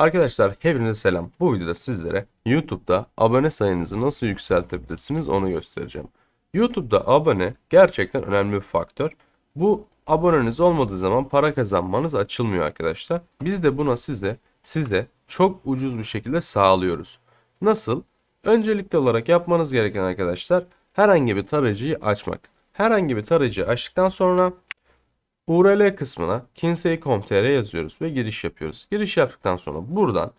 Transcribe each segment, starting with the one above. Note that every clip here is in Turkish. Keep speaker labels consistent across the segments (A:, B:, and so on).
A: Arkadaşlar hepinize selam. Bu videoda sizlere YouTube'da abone sayınızı nasıl yükseltebilirsiniz onu göstereceğim. YouTube'da abone gerçekten önemli bir faktör. Bu aboneniz olmadığı zaman para kazanmanız açılmıyor arkadaşlar. Biz de buna size size çok ucuz bir şekilde sağlıyoruz. Nasıl? Öncelikli olarak yapmanız gereken arkadaşlar herhangi bir tarayıcıyı açmak. Herhangi bir tarayıcıyı açtıktan sonra URL kısmına kinsey.com.tr yazıyoruz ve giriş yapıyoruz. Giriş yaptıktan sonra buradan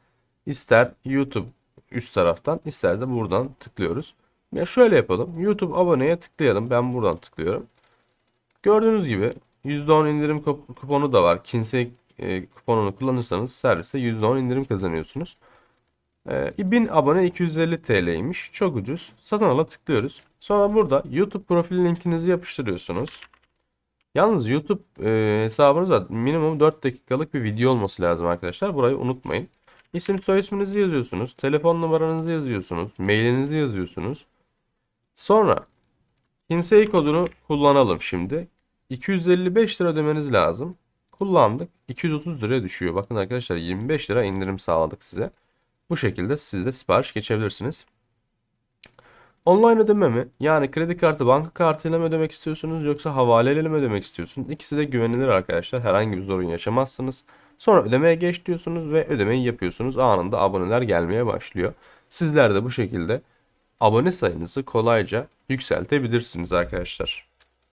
A: ister YouTube üst taraftan ister de buradan tıklıyoruz. Ya şöyle yapalım. YouTube aboneye tıklayalım. Ben buradan tıklıyorum. Gördüğünüz gibi %10 indirim kup- kuponu da var. Kinsey e, kuponunu kullanırsanız serviste %10 indirim kazanıyorsunuz. E, 1000 abone 250 TL'ymiş. Çok ucuz. Satın ala tıklıyoruz. Sonra burada YouTube profil linkinizi yapıştırıyorsunuz. Yalnız YouTube e, hesabınıza minimum 4 dakikalık bir video olması lazım arkadaşlar. Burayı unutmayın. İsim soy isminizi yazıyorsunuz. Telefon numaranızı yazıyorsunuz. Mailinizi yazıyorsunuz. Sonra Kinsey kodunu kullanalım şimdi. 255 lira ödemeniz lazım. Kullandık. 230 liraya düşüyor. Bakın arkadaşlar 25 lira indirim sağladık size. Bu şekilde siz de sipariş geçebilirsiniz. Online ödeme mi? Yani kredi kartı, banka kartıyla mı ödemek istiyorsunuz yoksa havaleyle mi ödemek istiyorsunuz? İkisi de güvenilir arkadaşlar. Herhangi bir sorun yaşamazsınız. Sonra ödemeye geç diyorsunuz ve ödemeyi yapıyorsunuz. Anında aboneler gelmeye başlıyor. Sizler de bu şekilde abone sayınızı kolayca yükseltebilirsiniz arkadaşlar.